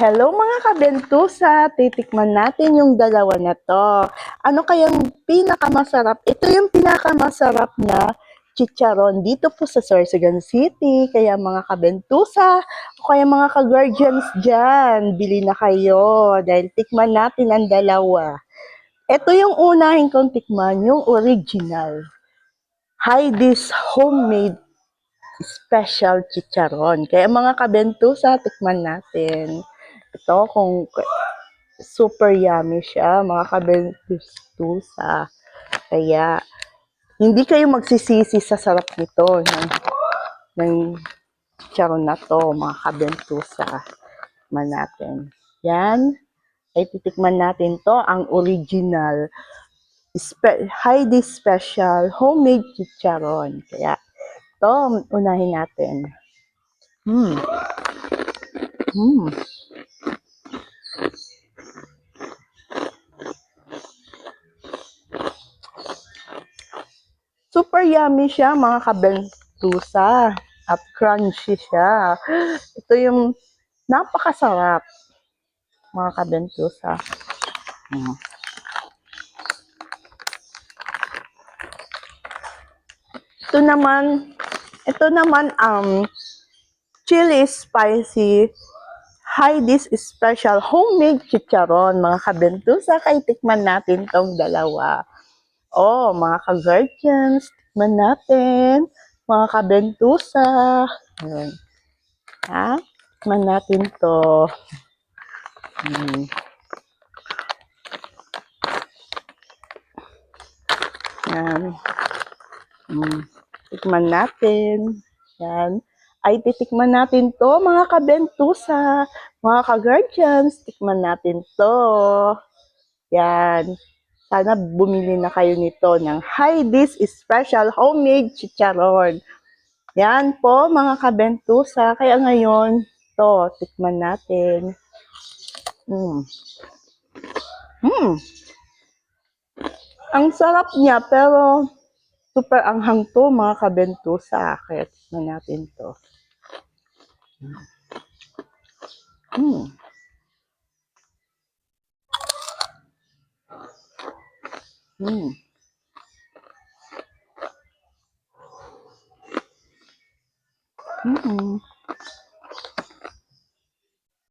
Hello mga kabentusa! Titikman natin yung dalawa na to. Ano kayang pinakamasarap? Ito yung pinakamasarap na chicharon dito po sa Sorsogon City. Kaya mga kabentusa, o kaya mga ka-guardians dyan, bili na kayo dahil tikman natin ang dalawa. Ito yung unahin kong tikman, yung original. Heidi's Homemade Special Chicharon. Kaya mga kabentusa, tikman natin. Ito kung super yummy siya, mga kabentusa. Kaya, hindi kayo magsisisi sa sarap nito ng, ng chicharon na to, mga kabentusa. Tikman natin. Yan. Ay titikman natin to, ang original spe- Heidi Special Homemade Chicharon. Kaya, ito, unahin natin. Hmm. Hmm. Super yummy siya, mga kabentusa. At crunchy siya. Ito yung napakasarap, mga kabentusa. Mm. Ito naman, ito naman ang chili spicy Heidi's special homemade chicharon, mga kabentusa. Kaya tikman natin tong dalawa. Oh, mga ka-guardians, tikman natin. Mga kabentusa. Ayan. Ha? Tikman natin to. Hmm. Yan. Hmm. Tikman natin. Yan. Ay, titikman natin to, mga kabentusa. Mga ka-guardians, tikman natin to. Yan. Sana bumili na kayo nito ng Heidi's Special Homemade Chicharon. Yan po, mga kabentusa. Kaya ngayon, to, tikman natin. Mm. Mm. Ang sarap niya, pero super anghang to, mga kabentusa. Kaya tikman natin to. Mm. Mm. Mm.